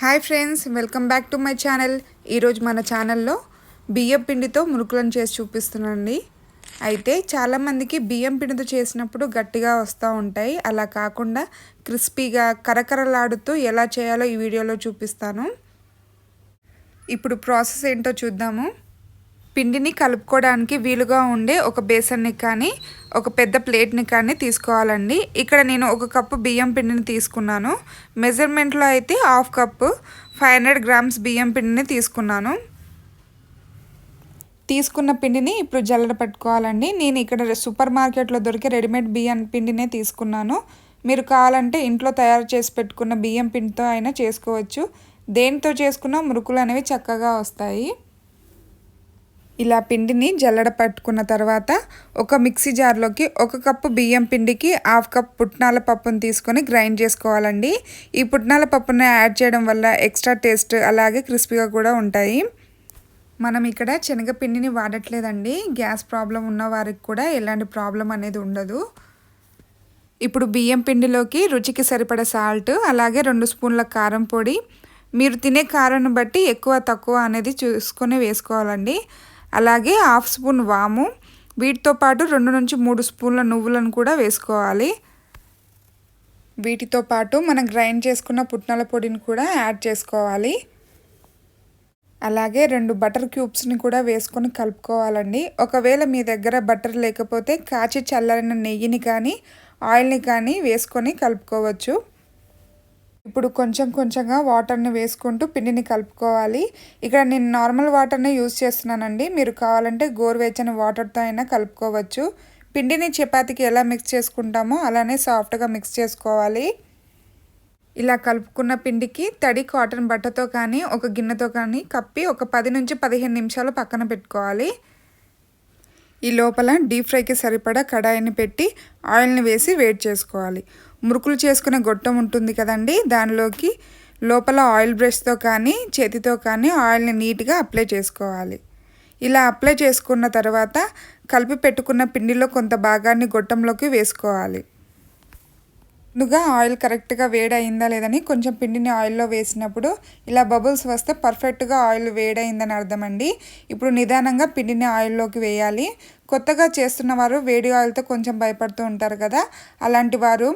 Hi friends welcome back to my channel. ఈరోజు మన ఛానల్లో బియ్యం పిండితో మురుకులను చేసి చూపిస్తున్నానండి. అయితే చాలామందికి బియ్యం పిండితో చేసినప్పుడు గట్టిగా వస్తూ ఉంటాయి. అలా కాకుండా క్రిస్పీగా కరకరలాడుతూ ఎలా చేయాలో ఈ వీడియోలో చూపిస్తాను. ఇప్పుడు ప్రాసెస్ ఏంటో చూద్దాము. పిండిని కలుపుకోవడానికి వీలుగా ఉండే ఒక బేసన్ని కానీ ఒక పెద్ద ప్లేట్ని కానీ తీసుకోవాలండి. ఇక్కడ నేను ఒక కప్పు బియ్యం పిండిని తీసుకున్నాను. మెజర్మెంట్లో అయితే half cup five hundred grams బియ్యం పిండిని తీసుకున్నాను. తీసుకున్న పిండిని ఇప్పుడు జల్లడ పెట్టుకోవాలండి. నేను ఇక్కడ సూపర్ మార్కెట్లో దొరికే రెడీమేడ్ బియ్యం పిండినే తీసుకున్నాను. మీరు కావాలంటే ఇంట్లో తయారు చేసి పెట్టుకున్న బియ్యం పిండితో అయినా చేసుకోవచ్చు. దేనితో చేసుకున్నా మురుకులు అనేవి చక్కగా వస్తాయి. ఇలా పిండిని జల్లడ పట్టుకున్న తర్వాత ఒక మిక్సీ జార్లోకి ఒక కప్పు బియ్యం పిండికి హాఫ్ కప్ పుట్నాల పప్పును తీసుకొని గ్రైండ్ చేసుకోవాలండి. ఈ పుట్నాల పప్పుని యాడ్ చేయడం వల్ల ఎక్స్ట్రా టేస్ట్ అలాగే క్రిస్పీగా కూడా ఉంటాయి. మనం ఇక్కడ శనగపిండిని వాడట్లేదండి. గ్యాస్ ప్రాబ్లం ఉన్న వారికి కూడా ఎలాంటి ప్రాబ్లం అనేది ఉండదు. ఇప్పుడు బియ్యం పిండిలోకి రుచికి సరిపడ సాల్ట్ అలాగే రెండు స్పూన్ల కారం పొడి. మీరు తినే కారాన్ని బట్టి ఎక్కువ తక్కువ అనేది చూసుకొని వేసుకోవాలండి. అలాగే హాఫ్ స్పూన్ వాము. వీటితో పాటు రెండు నుంచి మూడు స్పూన్ల నువ్వులను కూడా వేసుకోవాలి. వీటితో పాటు మనం గ్రైండ్ చేసుకున్న పుట్నాల పొడిని కూడా యాడ్ చేసుకోవాలి. అలాగే రెండు బటర్ క్యూబ్స్ని కూడా వేసుకొని కలుపుకోవాలండి. ఒకవేళ మీ దగ్గర బటర్ లేకపోతే కాచి చల్లారిన నెయ్యిని కానీ ఆయిల్ని కానీ వేసుకొని కలుపుకోవచ్చు. ఇప్పుడు కొంచెం కొంచెంగా వాటర్ని వేసుకుంటూ పిండిని కలుపుకోవాలి. ఇక్కడ నేను నార్మల్ వాటర్ని యూజ్ చేస్తున్నానండి. మీరు కావాలంటే గోరువెచ్చని వాటర్తో అయినా కలుపుకోవచ్చు. పిండిని చపాతీకి ఎలా మిక్స్ చేసుకుంటామో అలానే సాఫ్ట్గా మిక్స్ చేసుకోవాలి. ఇలా కలుపుకున్న పిండికి తడి కాటన్ బట్టతో కానీ ఒక గిన్నెతో కానీ కప్పి ఒక పది నుంచి పదిహేను నిమిషాలు పక్కన పెట్టుకోవాలి. ఈ లోపల డీప్ ఫ్రైకి సరిపడా కడాయిని పెట్టి ఆయిల్ని వేసి వేడి చేసుకోవాలి. మురుకులు చేసుకునే గొట్టం ఉంటుంది కదండి దానిలోకి లోపల ఆయిల్ బ్రష్తో కానీ చేతితో కానీ ఆయిల్ని నీట్గా అప్లై చేసుకోవాలి. ఇలా అప్లై చేసుకున్న తర్వాత కలిపి పెట్టుకున్న పిండిలో కొంత భాగాన్ని గొట్టంలోకి వేసుకోవాలి. ముందుగా ఆయిల్ కరెక్ట్గా వేడయిందా లేదని కొంచెం పిండిని ఆయిల్లో వేసినప్పుడు ఇలా బబుల్స్ వస్తే పర్ఫెక్ట్గా ఆయిల్ వేడయిందని అర్థమండి. ఇప్పుడు నిదానంగా పిండిని ఆయిల్లోకి వేయాలి. కొత్తగా చేస్తున్న వారు వేడి ఆయిల్తో కొంచెం భయపడుతూ ఉంటారు కదా అలాంటి వారు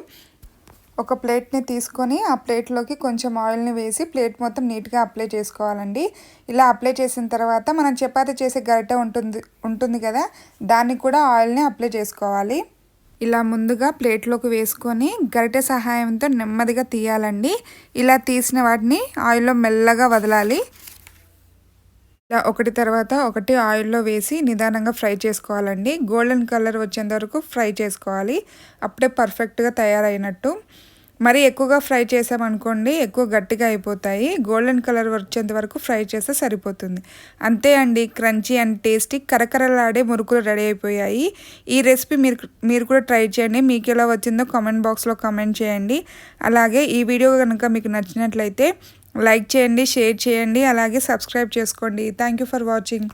ఒక ప్లేట్ని తీసుకొని ఆ ప్లేట్లోకి కొంచెం ఆయిల్ని వేసి ప్లేట్ మొత్తం నీట్గా అప్లై చేసుకోవాలండి. ఇలా అప్లై చేసిన తర్వాత మనం చపాతీ చేసే గరిటె ఉంటుంది ఉంటుంది కదా దాన్ని కూడా ఆయిల్ని అప్లై చేసుకోవాలి. ఇలా ముందుగా ప్లేట్లోకి వేసుకొని గరిటె సహాయంతో నెమ్మదిగా తీయాలండి. ఇలా తీసిన వాటిని ఆయిల్లో మెల్లగా వదలాలి. ఇలా ఒకటి తర్వాత ఒకటి ఆయిల్లో వేసి నిదానంగా ఫ్రై చేసుకోవాలండి. గోల్డెన్ కలర్ వచ్చేంత వరకు ఫ్రై చేసుకోవాలి. అప్పుడే పర్ఫెక్ట్గా తయారైనట్టు. మరి ఎక్కువగా ఫ్రై చేసామనుకోండి ఎక్కువ గట్టిగా అయిపోతాయి. గోల్డెన్ కలర్ వచ్చేంత వరకు ఫ్రై చేస్తే సరిపోతుంది. అంతే అండి క్రంచీ అండ్ టేస్టీ కరకరలాడే మురుకులు రెడీ అయిపోయాయి. ఈ రెసిపీ మీరు మీరు కూడా ట్రై చేయండి. మీకు ఎలా వచ్చిందో కామెంట్ బాక్స్లో కామెంట్ చేయండి. అలాగే ఈ వీడియో కనుక మీకు నచ్చినట్లయితే లైక్ చేయండి షేర్ చేయండి. అలాగే సబ్స్క్రైబ్ చేసుకోండి. Thank for watching.